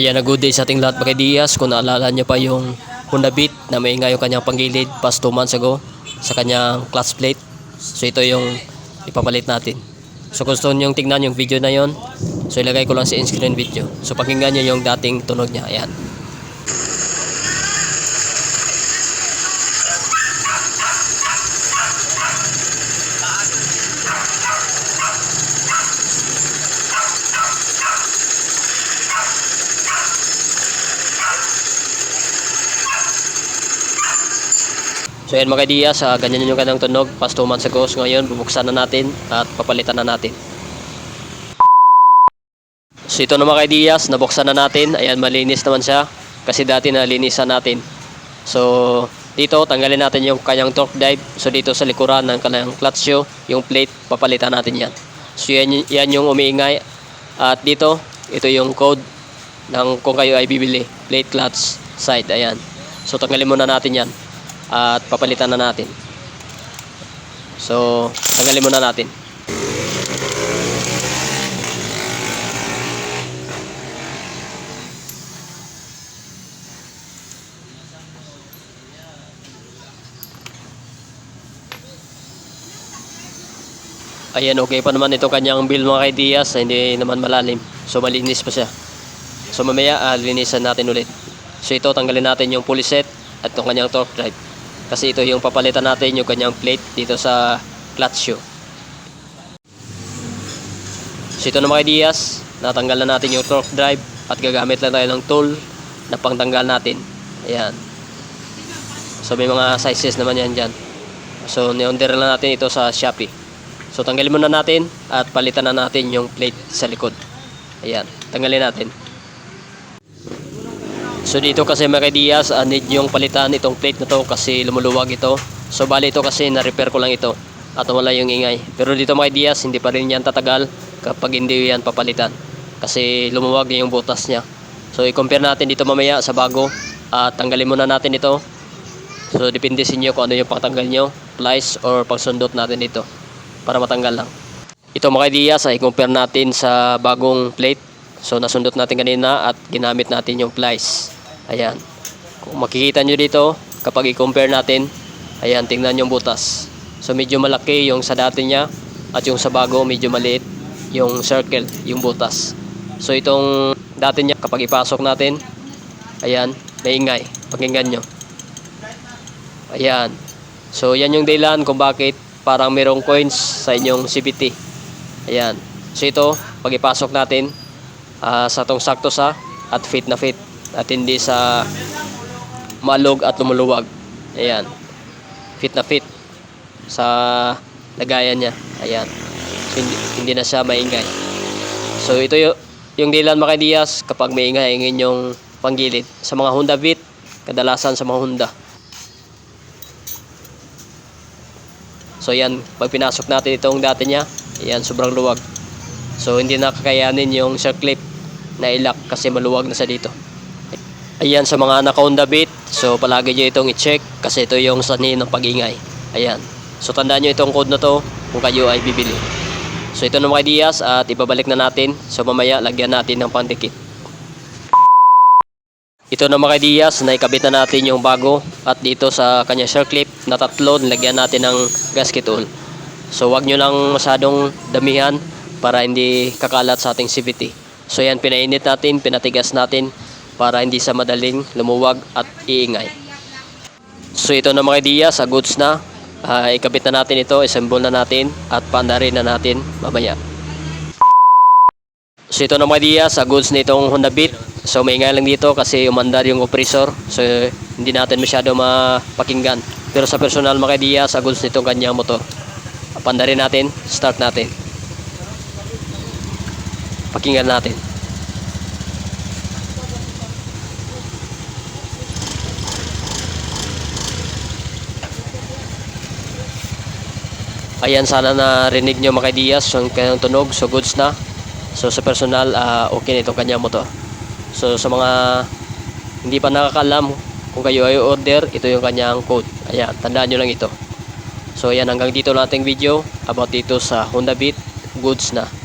Ayan na good day sa ating lahat mga Diaz. Kung naalala niyo pa yung Honda Beat na may yung kanyang panggilid past 2 months ago sa kanyang clutch plate. So ito yung ipapalit natin. So gusto nyo tingnan yung video na yon, so ilagay ko lang sa in-screen video. So pakinggan nyo yung dating tunog niya. Ayan. So yan mga Diaz, uh, ganyan yung kanyang tunog past 2 months ago. So ngayon bubuksan na natin at papalitan na natin. So ito na mga Diaz, nabuksan na natin. Ayan, malinis naman siya. Kasi dati nalinisan natin. So dito, tanggalin natin yung kanyang torque dive. So dito sa likuran ng kanyang clutch shoe, yung plate, papalitan natin yan. So yan, yan yung umiingay. At dito, ito yung code ng kung kayo ay bibili. Plate clutch side, ayan. So tanggalin muna natin yan. At papalitan na natin. So, tanggalin muna natin. Ayan, okay pa naman ito kanyang bill mga kaidiyas, hindi naman malalim. So, malinis pa siya. So, mamaya, ah, linisan natin ulit. So, ito, tanggalin natin yung pulley set at itong kanyang torque drive. Kasi ito yung papalitan natin yung kanyang plate dito sa clutch shoe. So, ito na mga kaidiyas, natanggal na natin yung torque drive at gagamit lang tayo ng tool na pangtanggal natin. Ayan. So, may mga sizes naman yan dyan. So, ni-order lang natin ito sa Shopee. So tanggalin muna natin at palitan na natin yung plate sa likod. Ayan, tanggalin natin. So dito kasi mga Diaz, uh, need yung palitan itong plate na to kasi lumuluwag ito. So bali ito kasi na-repair ko lang ito at wala yung ingay. Pero dito mga Diaz, hindi pa rin yan tatagal kapag hindi yan papalitan. Kasi lumuwag yung butas niya. So i-compare natin dito mamaya sa bago at tanggalin muna natin ito. So depende sa inyo kung ano yung pangtanggal nyo, plies or pagsundot natin dito para matanggal lang. Ito mga ideas ay compare natin sa bagong plate. So nasundot natin kanina at ginamit natin yung plies. Ayan. Kung makikita nyo dito, kapag i-compare natin, ayan, tingnan yung butas. So medyo malaki yung sa dati niya at yung sa bago medyo maliit yung circle, yung butas. So itong dati niya, kapag ipasok natin, ayan, maingay. Pakinggan nyo. Ayan. So yan yung dahilan kung bakit parang merong coins sa inyong CVT. Ayan. So ito, pag ipasok natin uh, sa tong sakto sa at fit na fit at hindi sa malog at lumuluwag. Ayan. Fit na fit sa lagayan niya. Ayan. So, hindi, hindi na siya maingay. So ito yung, yung dilan mga Diaz kapag maingay ang inyong panggilid. Sa mga Honda Beat, kadalasan sa mga Honda. So yan, pag pinasok natin itong dati niya, yan sobrang luwag. So hindi na kakayanin yung shark clip na ilak kasi maluwag na sa dito. Ayan sa mga naka Honda Beat, so palagi nyo itong i-check kasi ito yung sanhi ng pag-ingay. Ayan. So tandaan nyo itong code na to kung kayo ay bibili. So ito na mga ideas at ibabalik na natin. So mamaya lagyan natin ng pandikit. Ito na mga ideas na ikabit na natin yung bago at dito sa kanya shark clip na tatlo nilagyan natin ng gasket tool. So wag nyo lang masyadong damihan para hindi kakalat sa ating CVT. So yan pinainit natin, pinatigas natin para hindi sa madaling lumuwag at iingay. So ito na mga ideas sa goods na. Uh, ikabit na natin ito, assemble na natin at pandarin na natin mamaya. So ito na mga ideas sa goods nitong Honda Beat. So may lang dito kasi umandar yung compressor. So hindi natin masyado mapakinggan. Pero sa personal mga idea sa goods nitong kanyang motor. Pandarin natin, start natin. Pakinggan natin. Ayan sana na rinig nyo mga ideas yung kanyang tunog. So goods na. So sa personal, uh, okay na itong kanyang motor. So sa mga hindi pa nakakalam kung kayo ay order, ito yung kanyang code. Ayan, tandaan nyo lang ito. So ayan, hanggang dito lang ating video about dito sa Honda Beat Goods na.